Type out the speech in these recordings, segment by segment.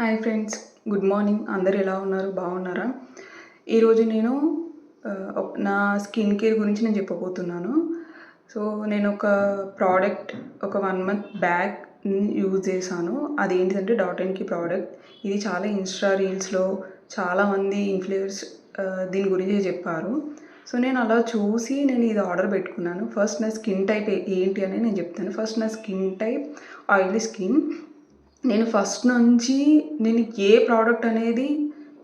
Hi friends good morning. అందరు ఎలా ఉన్నారు? బాగున్నారా? ఈరోజు నేను నా స్కిన్ కేర్ గురించి నేను చెప్పబోతున్నాను. సో నేను ఒక ప్రోడక్ట్ ఒక వన్ మంత్ బ్యాగ్ యూజ్ చేశాను. అది ఏంటిదంటే డాట్ ఎన్కి ప్రోడక్ట్. ఇది చాలా ఇన్స్టా రీల్స్లో చాలామంది ఇన్ఫ్లుయర్స్ దీని గురించి చెప్పారు. సో నేను అలా చూసి నేను ఇది ఆర్డర్ పెట్టుకున్నాను. ఫస్ట్ నా స్కిన్ టైప్ ఏంటి అని నేను చెప్తాను. ఫస్ట్ నా స్కిన్ టైప్ ఆయిలీ స్కిన్. నేను ఫస్ట్ నుంచి నేను ఏ ప్రోడక్ట్ అనేది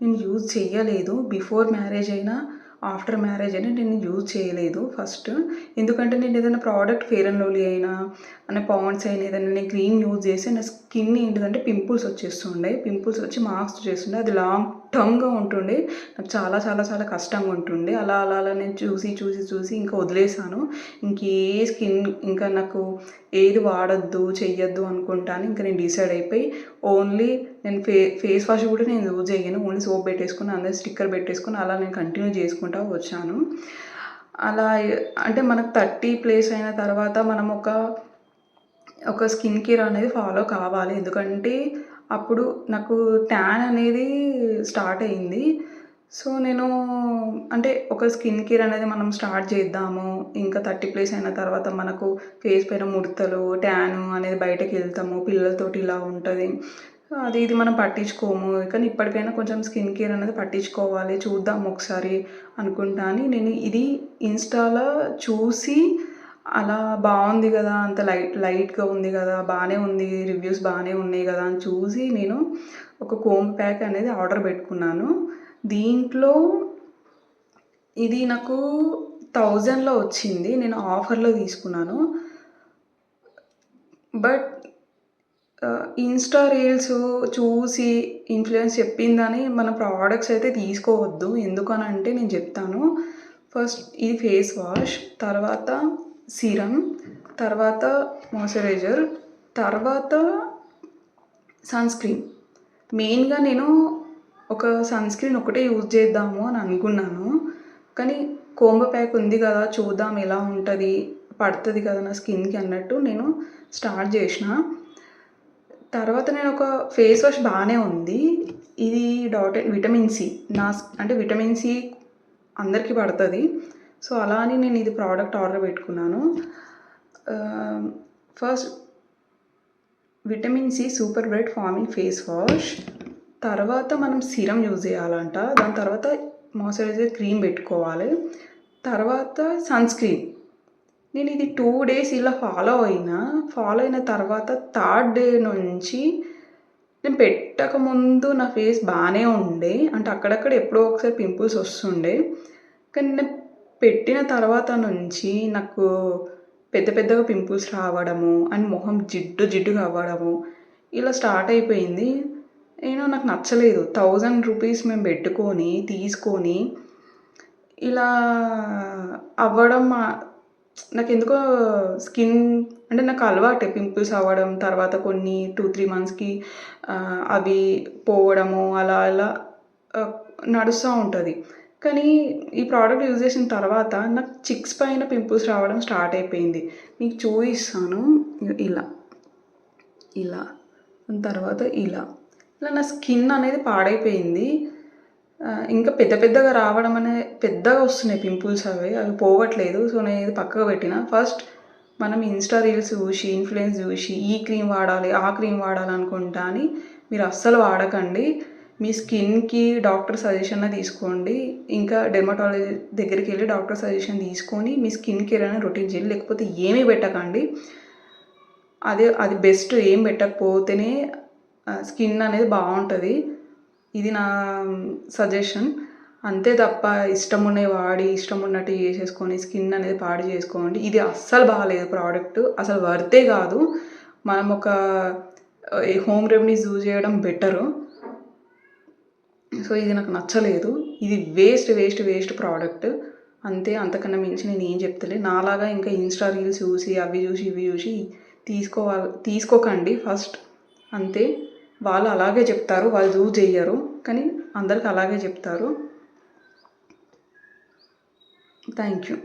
నేను యూజ్ చేయలేదు బిఫోర్ మ్యారేజ్ అయినా ఆఫ్టర్ మ్యారేజ్ అయినా నేను యూజ్ చేయలేదు ఫస్ట్. ఎందుకంటే నేను ఏదైనా ప్రోడక్ట్ ఫేర్ అండ్ లవ్లీ అయినా అనే పాండ్స్ అయినా ఏదైనా నేను క్రీమ్ యూజ్ చేసి నా స్కిన్ ఏంటిదంటే పింపుల్స్ వచ్చేస్తుండే. పింపుల్స్ వచ్చి మార్క్స్ చేస్తుండే. అది లాంగ్ టర్మ్గా ఉంటుండే. నాకు చాలా చాలా చాలా కష్టంగా ఉంటుండే. అలా అలా అలా నేను చూసి చూసి చూసి ఇంకా వదిలేసాను ఇంకే స్కిన్ ఇంకా నాకు ఏది వాడద్దు చెయ్యొద్దు అనుకుంటాను. ఇంకా నేను డిసైడ్ అయిపోయి ఓన్లీ నేను ఫే ఫేస్ వాష్ కూడా నేను యూజ్ చేయను. ఓన్లీ సోప్ పెట్టేసుకుని అందరు స్టిక్కర్ పెట్టేసుకుని అలా నేను కంటిన్యూ చేసుకుంటా వచ్చాను. అలా అంటే మనకు థర్టీ ప్లేస్ అయిన తర్వాత మనం ఒక ఒక స్కిన్ కేర్ అనేది ఫాలో కావాలి. ఎందుకంటే అప్పుడు నాకు ట్యాన్ అనేది స్టార్ట్ అయింది. సో నేను అంటే ఒక స్కిన్ కేర్ అనేది మనం స్టార్ట్ చేద్దాము. ఇంకా థర్టీ ప్లేస్ అయిన తర్వాత మనకు ఫేస్ పైన ముడతలు ట్యాను అనేది బయటకు వెళ్తాము. పిల్లలతోటి ఇలా ఉంటుంది. అది ఇది మనం పట్టించుకోము. కానీ ఇప్పటికైనా కొంచెం స్కిన్ కేర్ అనేది పట్టించుకోవాలి. చూద్దాం ఒకసారి అనుకుంటా అని నేను ఇది ఇన్స్టాలో చూసి అలా బాగుంది కదా అంత లైట్ లైట్గా ఉంది కదా బాగానే ఉంది రివ్యూస్ బాగానే ఉన్నాయి కదా అని చూసి నేను ఒక కోమ్ ప్యాక్ అనేది ఆర్డర్ పెట్టుకున్నాను. దీంట్లో ఇది నాకు థౌజండ్లో వచ్చింది. నేను ఆఫర్లో తీసుకున్నాను. బట్ ఇన్స్టా రీల్స్ చూసి ఇన్ఫ్లుయెన్స్ చెప్పిందని మన ప్రోడక్ట్స్ అయితే తీసుకోవద్దు. ఎందుకనంటే నేను చెప్తాను. ఫస్ట్ ఇది ఫేస్ వాష్ తర్వాత సీరం తర్వాత మాయిశ్చరైజర్ తర్వాత సన్ స్క్రీన్ మెయిన్గా నేను ఒక సన్ స్క్రీన్ ఒకటే యూజ్ చేద్దాము అని అనుకున్నాను. కానీ కోంబ ప్యాక్ ఉంది కదా చూద్దాం ఎలా ఉంటుంది పడుతుంది కదా నా స్కిన్కి అన్నట్టు నేను స్టార్ట్ చేసిన. తర్వాత నేను ఒక ఫేస్ వాష్ బాగానే ఉంది. ఇది డాట్ విటమిన్ సి. నా అంటే విటమిన్ సి అందరికీ పడుతుంది. సో అలా అని నేను ఇది ప్రోడక్ట్ ఆర్డర్ పెట్టుకున్నాను. First vitamin C super bright foaming face wash. తర్వాత మనం సిరం యూజ్ చేయాలంట. దాని తర్వాత మాయిశ్చరైజర్ క్రీమ్ పెట్టుకోవాలి. తర్వాత సన్ స్క్రీన్. నేను ఇది టూ డేస్ ఇలా ఫాలో అయినా ఫాలో అయిన తర్వాత థర్డ్ డే నుంచి నేను పెట్టక ముందు నా ఫేస్ బాగానే ఉండే. అంటే అక్కడక్కడ ఎప్పుడో ఒకసారి పింపుల్స్ వస్తుండే. కానీ నేను పెట్టిన తర్వాత నుంచి నాకు పెద్ద పెద్దగా పింపుల్స్ రావడము అండ్ మొహం జిడ్డు జిడ్డుగా అవ్వడము ఇలా స్టార్ట్ అయిపోయింది. ఏమో నాకు నచ్చలేదు. థౌజండ్ రూపీస్ మేము పెట్టుకొని తీసుకొని ఇలా అవ్వడం నాకు ఎందుకో స్కిన్ అంటే నాకు అలవాటే పింపుల్స్ అవ్వడం తర్వాత కొన్ని టూ త్రీ మంత్స్కి అవి పోవడము అలా అలా నడుస్తూ ఉంటుంది. కానీ ఈ ప్రోడక్ట్ యూజ్ చేసిన తర్వాత నాకు చిక్స్ పైన పింపుల్స్ రావడం స్టార్ట్ అయిపోయింది. మీకు చూపిస్తాను. ఇలా ఇలా తర్వాత ఇలా. ఇలా నా స్కిన్ అనేది పాడైపోయింది. ఇంకా పెద్ద పెద్దగా రావడం అనే పెద్దగా వస్తున్నాయి పింపుల్స్ అవి అవి పోవట్లేదు. సో నేను ఇది పక్కకు పెట్టిన. ఫస్ట్ మనం ఇన్స్టా రీల్స్ చూసి ఇన్ఫ్లుయెన్స్ చూసి ఈ క్రీమ్ వాడాలి ఆ క్రీమ్ వాడాలి అనుకుంటా అని మీరు అస్సలు వాడకండి. మీ స్కిన్కి డాక్టర్ సజెషన్ తీసుకోండి. ఇంకా డెర్మటాలజీ దగ్గరికి వెళ్ళి డాక్టర్ సజెషన్ తీసుకొని మీ స్కిన్ కేర్ అనేది రొటీన్ చేయండి. లేకపోతే ఏమీ పెట్టకండి. అదే అది బెస్ట్ ఏం పెట్టకపోతేనే స్కిన్ అనేది బాగుంటుంది. ఇది నా సజెషన్ అంతే తప్ప ఇష్టం ఉన్నవి వాడి ఇష్టం ఉన్నట్టు చేసేసుకొని స్కిన్ అనేది పాడు చేసుకోండి. ఇది అస్సలు బాగాలేదు ప్రోడక్ట్ అసలు వర్తే కాదు. మనం ఒక హోమ్ రెమెడీస్ యూజ్ చేయడం బెటరు సో ఇది నాకు నచ్చలేదు. ఇది వేస్ట్ వేస్ట్ వేస్ట్ ప్రోడక్ట్ అంతే అంతకన్నా మించి నేను ఏం చెప్తలే. నాలాగా ఇంకా ఇన్స్టా రీల్స్ చూసి అవి చూసి ఇవి చూసి తీసుకోవాలి తీసుకోకండి. ఫస్ట్ అంతే. వాళ్ళు అలాగే చెప్తారు వాళ్ళు యూజ్ చేయరు కానీ అందరికి అలాగే చెప్తారు. Thank you